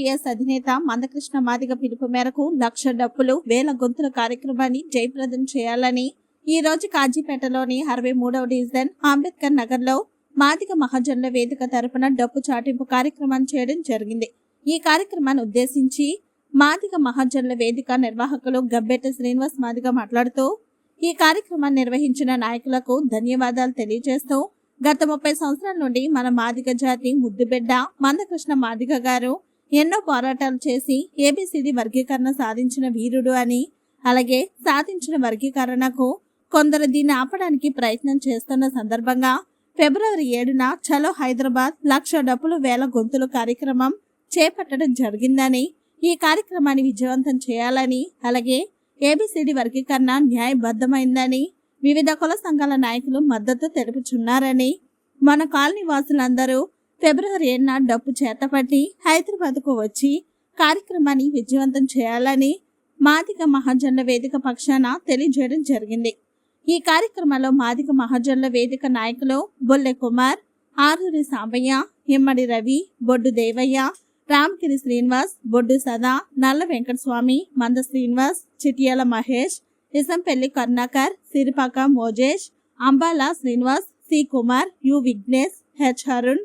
TRS అధినేత మందకృష్ణ మాదిగ పిలుపు మేరకు లక్ష డప్పులు వేల గొంతుల కార్యక్రమాన్ని జయప్రదం చేయాలని ఈ రోజు కాజీపేటలోని అరవై మూడవ డివిజన్ అంబేద్కర్ నగర్లో మాదిగ మహాజనుల వేదిక తరపున డప్పు చాటింపు కార్యక్రమం చేయడం జరిగింది. ఈ కార్యక్రమాన్ని ఉద్దేశించి మాదిగ మహాజనుల వేదిక నిర్వాహకులు గబ్బెట శ్రీనివాస్ మాదిగ మాట్లాడుతూ ఈ కార్యక్రమాన్ని నిర్వహించిన నాయకులకు ధన్యవాదాలు తెలియజేస్తూ గత ముప్పై సంవత్సరాల నుండి మన మాదిగ జాతి ముద్దుబిడ్డ మందకృష్ణ మాదిగ గారు ఎన్నో పోరాటాలు చేసి ఏబిసిడి వర్గీకరణ సాధించిన వీరుడు అని అలాగే సాధించిన వర్గీకరణకు కొందరు దీన్ని ఆపడానికి ప్రయత్నం చేస్తున్న సందర్భంగా ఫిబ్రవరి ఏడున చలో హైదరాబాద్ లక్ష డబ్బులు వేల గొంతులు కార్యక్రమం చేపట్టడం జరిగిందని ఈ కార్యక్రమాన్ని విజయవంతం చేయాలని అలాగే ఏబిసిడి వర్గీకరణ న్యాయబద్ధమైందని వివిధ కుల సంఘాల నాయకులు మద్దతు తెలుపుచున్నారని మన కాలనీ వాసులందరూ ఫిబ్రవరి ఏడున డబ్బు చేతపట్టి హైదరాబాద్కు వచ్చి కార్యక్రమాన్ని విజయవంతం చేయాలని మాదిగ మహాజన్ల వేదిక పక్షాన తెలియజేయడం జరిగింది. ఈ కార్యక్రమంలో మాదిగ మహాజన్ల వేదిక నాయకులు బొల్లె కుమార్ ఆరూరి సాంబయ్య ఇమ్మడి రవి బొడ్డు దేవయ్య రామగిరి శ్రీనివాస్ బొడ్డు Sada Nalla Venkataswamy Manda Srinivas Chityala Mahesh Isampalli Karunakar Siripaka Mojesh Ambala Srinivas C Kumar U Vignesh H Arun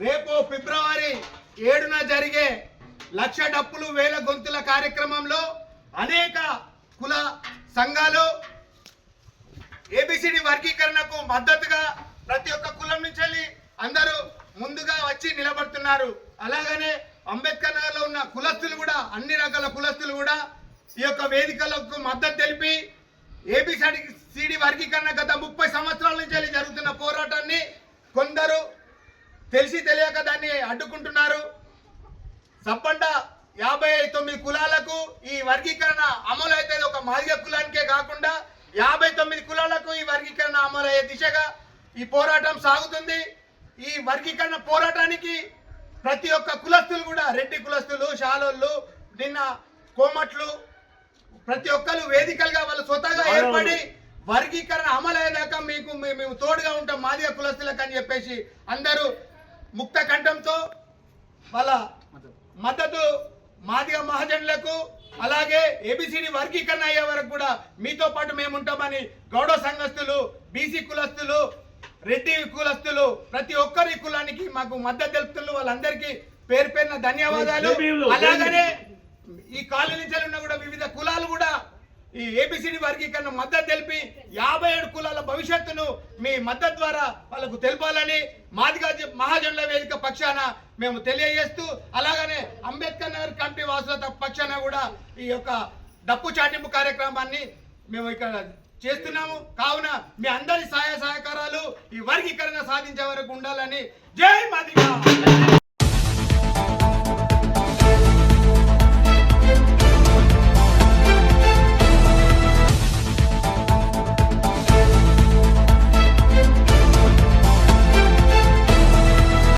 రేపు ఫిబ్రవరి ఏడున జరిగే లక్ష డప్పులు వేల గొంతుల కార్యక్రమంలో అనేక కుల సంఘాలు ఏబిసిడి వర్గీకరణకు మద్దతుగా ప్రతి ఒక్క కులం నుంచి వెళ్ళి అందరూ ముందుగా వచ్చి ఉన్నారు. అలాగనే అంబేద్కర్ నగర్లో ఉన్న కులస్తులు కూడా అన్ని రకాల కులస్తులు కూడా ఈ యొక్క వేదికలకు మద్దతు తెలిపి ఏబిసిడి సిడి వర్గీకరణ గత ముప్పై సంవత్సరాల నుంచి జరుగుతున్న పోరాటాన్ని కొందరు తెలిసి తెలియక దాన్ని అడ్డుకుంటున్నారు. సబ్బండ యాభై తొమ్మిది కులాలకు ఈ వర్గీకరణ అమలు అయితే ఒక మాదిగ కులానికే కాకుండా యాభై తొమ్మిది కులాలకు ఈ వర్గీకరణ అమలు అయ్యే దిశగా ఈ పోరాటం సాగుతుంది. ఈ వర్గీకరణ పోరాటానికి ప్రతి ఒక్క కులస్తులు కూడా రెడ్డి కులస్తులు షాలోళ్ళు నిన్న కోమట్లు ప్రతి ఒక్కరు వేదికలుగా వాళ్ళు స్వతహాగా ఏర్పడి వర్గీకరణ అమలు అయ్యేదాకా మీకు మేము తోడుగా ఉంటాం మాదిగ కులస్తులకు అని చెప్పేసి అందరూ ముక్త కంఠంతో వాళ్ళ మద్దతు మాదిగ మహాజనులకు అలాగే ఏబిసిడి వర్గీకరణ అయ్యే వరకు కూడా మీతో పాటు మేము ఉంటామని గౌడ సంఘస్థులు బీసీ కులస్తులు రెడ్డి కులస్తులు ప్రతి ఒక్కరి కులానికి మాకు మద్దతు తెలుపుతున్నారు. వాళ్ళందరికీ పేరు పేరున ధన్యవాదాలు. అలాగనే ఈ కాలనీ ఉన్న కూడా వివిధ కులాలు కూడా ఈ ఏబిసిడి వర్గీకరణ మద్దతు తెలిపి యాభై ఏడు కులాల భవిష్యత్తును మీ మద్దతు ద్వారా వాళ్ళకు తెలపాలని మాదిగా మహాజనుల వేదిక పక్షాన మేము తెలియజేస్తూ అలాగనే అంబేద్కర్ నగర్ కమిటీ వాసుల పక్షాన కూడా ఈ యొక్క డప్పు చాటింపు కార్యక్రమాన్ని మేము ఇక్కడ చేస్తున్నాము. కావున మీ అందరి సహాయ సహకారాలు ఈ వర్గీకరణ సాధించే వరకు ఉండాలని జై మాదిగా.